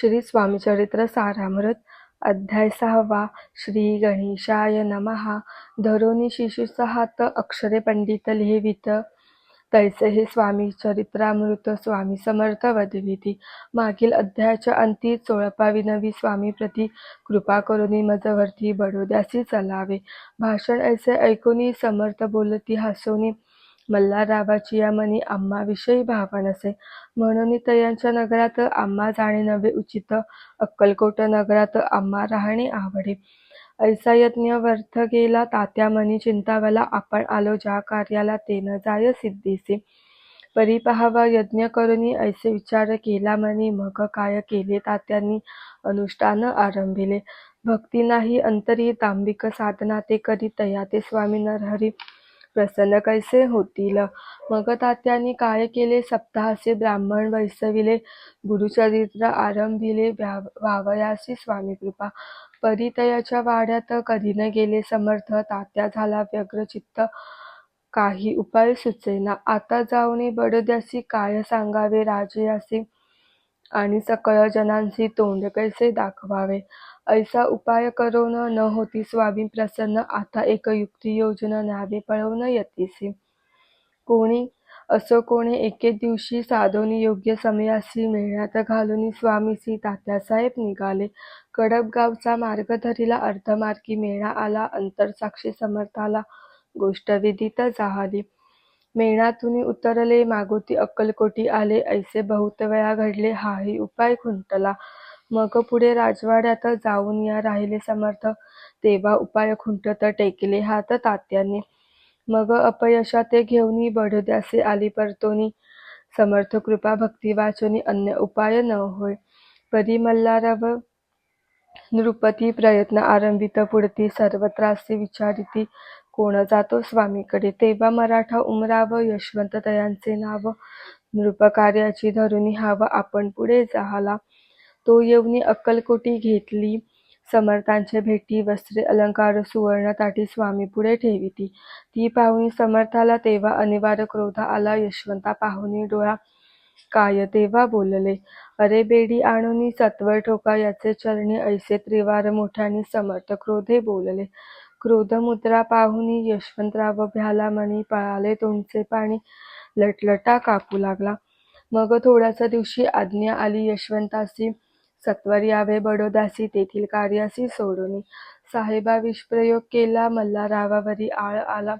श्री स्वामीचरित्र सारामृत अध्याय सहावा श्री गणेशाय नमहा धरोनी शिशुचा हात अक्षरे पंडित लिहिवित. तैसे हे स्वामी चरित्रामृत स्वामी समर्थ वदविती मागील अध्यायाच्या अंती चोळपा विनवी स्वामी प्रती कृपा करून मजवरती बडोद्यासी चलावे. भाषण ऐसे ऐकूनी समर्थ बोलती हसोनी. मल्हाररावाची या मनी आम्हाविषयी भाव नसे म्हणून तयांच्या नगरात आम्हा जाणे नवे उचित. अक्कलकोट नगरात आम्हा राहणे आवडे. ऐसा यज्ञ वर्थ गेला तात्या मनी चिंतावला आपण आलो ज्या कार्याला ते न जाय सिद्धीसी. परी यज्ञ करुनी ऐसे विचार केला मनी मग काय केले तात्यांनी? अनुष्ठान आरंभिले. भक्ती नाही अंतरी तांबिक साधना ते करी तया ते स्वामी नरहरी. प्रसन्न कैसे होतील? मग तात्यांनी काय केले? सप्ताहाचे ब्राह्मण वैसविले गुरुचरित्र आरंभिले वावयासी स्वामी कृपा. परितयाच्या वाड्यात कधी न गेले समर्थ तात्या झाला व्यग्रचित्त काही उपाय सुचेना. आता जाऊने बडद्यासी काय सांगावे राजयासी? आणि सकळ जनांशी तोंड कैसे दाखवावे? ऐसा उपाय करून न होती स्वामी प्रसन्न आता एक युक्ती योजना न्यावे पळवून यतीसी. कोणी असो कोणी एके दिवशी साधोनी योग्य समयासी मेळ्यात घालून स्वामीसी तात्यासाहेब निघाले. कडपगावचा मार्ग धरिला अर्धमार्गी मेळा आला अंतरसाक्षी समर्थाला गोष्ट विदित झाली मेणातून उतरले मागोती अक्कलकोटी आले ऐसे बहुत वेळा घडले हाही उपाय खुंटला. मग पुढे राजवाड्यात जाऊन या राहिले समर्थ. तेव्हा उपाय खुंटत टेकले हात तात्यांनी. मग अपयशा ते घेऊनी बडोद्यासे आली परतोनी. समर्थ कृपा भक्ती वाचोनी अन्य उपाय न होय. परी मल्हारव नृपती प्रयत्न आरंभित. पुढती सर्वत्रासी विचारिती. कोण जातो स्वामीकडे? तेव्हा मराठा उमराव यशवंत तयांचे नाव. नृपकार्याची धरुनी हाव. आपण पुढे जाहला. तो येऊनी अक्कलकोटी घेतली. समर्थांचे भेटी वस्त्रे अलंकार सुवर्ण ताटी स्वामी पुढे ठेविती. ती पाहुणी समर्थाला तेव्हा अनिवार्य क्रोध आला. यशवंता पाहुणी डोळा काय तेव्हा बोलले? अरे बेडी आणून सत्वर ठोका याचे चरणी ऐसे त्रिवार मोठ्याने समर्थ क्रोधे बोलले. क्रोध मुद्रा पाहुनी यशवंतराव भ्याला मणी पळाले तोंडचे पाणी लटलटा कापू लागला. मग थोड्याच दिवशी आज्ञा आली यशवंतासी सत्वर यावे बडोदासी तेथील कार्यासी सोडून. साहेबा विषप्रयोग केला मल्हाररावावरी आळ आला.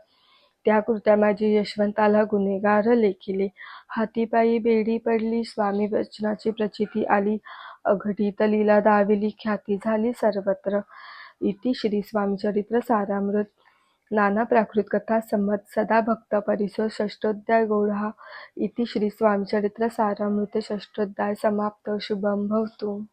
त्या कृत्या माझी यशवंताला गुन्हेगार लेखिले. हातीपायी बेडी पडली स्वामी वचनाची प्रचिती आली. अघटित लीला दाविली ख्याती झाली सर्वत्र. इति श्री स्वामीचरित्र सारामृत. नाना प्राकृत कथा संमत सदा भक्त परिसर षष्टोध्याय इति श्री स्वामीचरित्र सारामृत षष्टोध्याय समाप्त. शुभम भवतु.